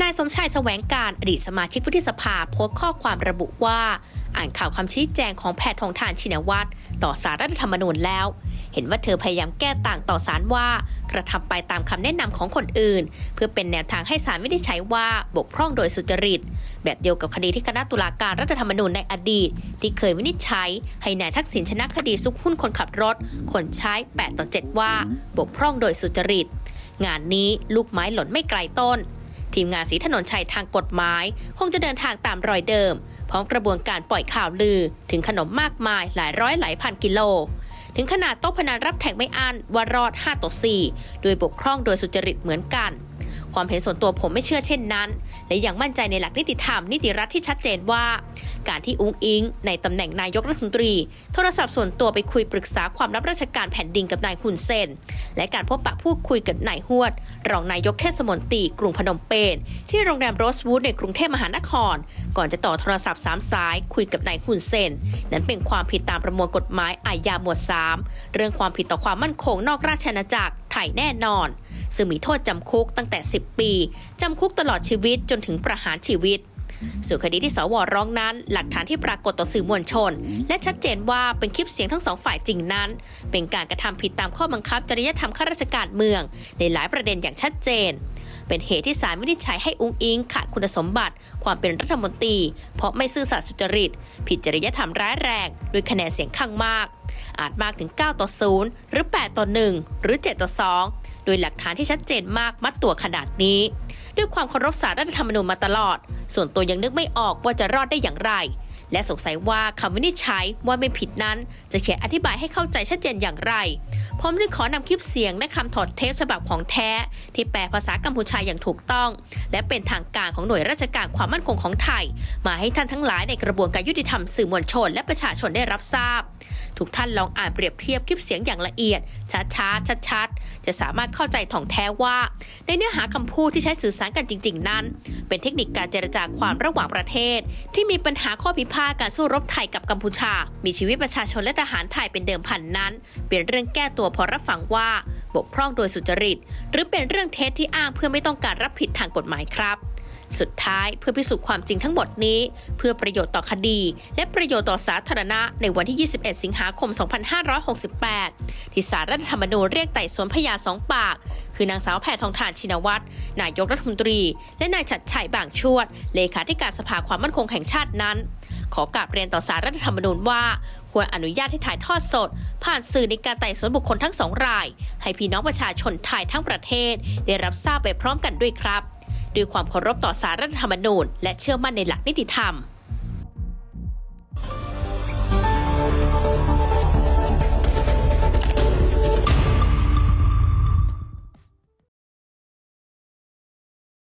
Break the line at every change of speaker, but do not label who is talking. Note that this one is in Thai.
นายสมชายแสวงการอดีตสมาชิกวุฒิสภาโพสต์ข้อความระบุว่า อ่านข่าวคำชี้แจงของแพทย์ทองทานชินวัตรต่อสารรัฐธรรมนูญแล้ว เห็นว่าเธอพยายามแก้ต่างต่อสารว่า กระทำไปตามคำแนะนำของคนอื่น เพื่อเป็นแนวทางให้สารวินิจฉัยว่าบกพร่องโดยสุจริต แบบเดียวกับคดีที่คณะตุลาการรัฐธรรมนูญในอดีต ที่เคยวินิจฉัย ให้นายทักษิณชนะคดีซุกหุ้นคนขับรถ คนใช้ 8 ต่อ 7 ว่า บกพร่องโดยสุจริต งานนี้ลูกไม้หล่นไม่ไกลต้น ทีมงานสีถนนชัยทางกฎหมาย คงจะเดินทางตามรอยเดิม พร้อมกระบวนการปล่อยข่าวลือ ถึงขนมมากมายหลายร้อยหลายพันกิโล ถึงขนาดโต๊ะพนันรับแทงไม่อั้นว่ารอด 5ต่อ4โดยบกพร่องโดยสุจริตเหมือนกัน ความเห็นส่วนตัวผมไม่เชื่อเช่นนั้น และยังมั่นใจในหลักนิติธรรมนิติรัฐที่ชัดเจนว่า การที่อุ้งอิง ในตำแหน่งนายกรัฐมนตรี โทรศัพท์ส่วนตัวไปคุยปรึกษาความลับราชการแผ่นดินกับนายฮุนเซน และการพบปะพูดคุยกับนายฮวด รองนายกเทศมนตรีกรุงพนมเปญที่โรงแรมโรสวูดในกรุงเทพมหานคร ก่อนจะต่อโทรศัพท์สามสายคุยกับนายฮุนเซน นั้นเป็นความผิดตามประมวลกฎหมายอาญาหมวด 3 เรื่องความผิดต่อความมั่นคงนอกราชอาณาจักรไทยแน่นอน ซึ่งมีโทษจำคุกตั้งแต่ 10 ปี จำคุกตลอดชีวิตจนถึงประหารชีวิตส่วนคดีที่สวร้องนั้น หลักฐานที่ปรากฏต่อสื่อมวลชน และชัดเจนว่าเป็นคลิปเสียงทั้งสองฝ่ายจริงนั้น เป็นการกระทำผิดตามข้อบังคับจริยธรรมข้าราชการเมือง ในหลายประเด็นอย่างชัดเจน เป็นเหตุที่ศาลวินิจฉัยให้อุ้งอิงขาดคุณสมบัติ ความเป็นรัฐมนตรี เพราะไม่ซื่อสัตย์สุจริต ผิดจริยธรรมร้ายแรงโดยคะแนนเสียงข้างมาก อาจมากถึง 9 ต่อ 0 หรือ 8 ต่อ 1 หรือ 7 ต่อ 2 โดยหลักฐานที่ชัดเจนมากมัดตัวขนาดนี้ ด้วยความเคารพสารรัฐธรรมนูญมาตลอด ส่วนตัวยังนึกไม่ออกว่าจะรอดได้อย่างไร และสงสัยว่าคำวินิจฉัยว่าไม่ผิดนั้น จะเขียนอธิบายให้เข้าใจชัดเจนอย่างไรผมจึงขอนำคลิปเสียงและคำถอดเทปฉบับของแท้ ที่แปลภาษากัมพูชายอย่างถูกต้อง และเป็นทางการของหน่วยราชการความมั่นคงของไทย มาให้ท่านทั้งหลายในกระบวนการยุติธรรมสื่อมวลชน และประชาชนได้รับทราบทุกท่านลองอ่านเปรียบเทียบคลิปเสียงอย่างละเอียดช้าๆชัดๆ จะสามารถเข้าใจถ่องแท้ว่า ในเนื้อหาคำพูดที่ใช้สื่อสารกันจริง ๆ นั้น เป็นเทคนิคการเจรจาความระหว่างประเทศ ที่มีปัญหาข้อพิพาทการสู้รบไทยกับกัมพูชา มีชีวิตประชาชนและทหารไทยเป็นเดิมพันนั้น เป็นเรื่องแก้ตัวพอรับฟังว่าบกพร่องโดยสุจริต หรือเป็นเรื่องเท็จที่อ้างเพื่อไม่ต้องการรับผิดทางกฎหมายครับ สุดท้ายเพื่อพิสูจน์ความจริงทั้งหมดนี้ เพื่อประโยชน์ต่อคดี และประโยชน์ต่อสาธารณะในวันที่ 21 สิงหาคม 2568 ที่สารรัฐธรรมนูญเรียกไต่สวนพยานสองปาก คือนางสาวแพทองทานชินวัตรนายกรัฐมนตรี และนายชัดชัยบางชวด เลขาธิการสภาความมั่นคงแห่งชาตินั้น ขอกราบเรียนต่อสารรัฐธรรมนูญว่าควรอนุญาตให้ถ่ายทอดสด ผ่านสื่อในการไต่สวนบุคคลทั้งสองราย ให้พี่น้องประชาชนไทยทั้งประเทศ ได้รับทราบไปพร้อมกันด้วยครับ ด้วยความเคารพต่อสารรัฐธรรมนูญและเชื่อมั่นในหลักนิติธรรม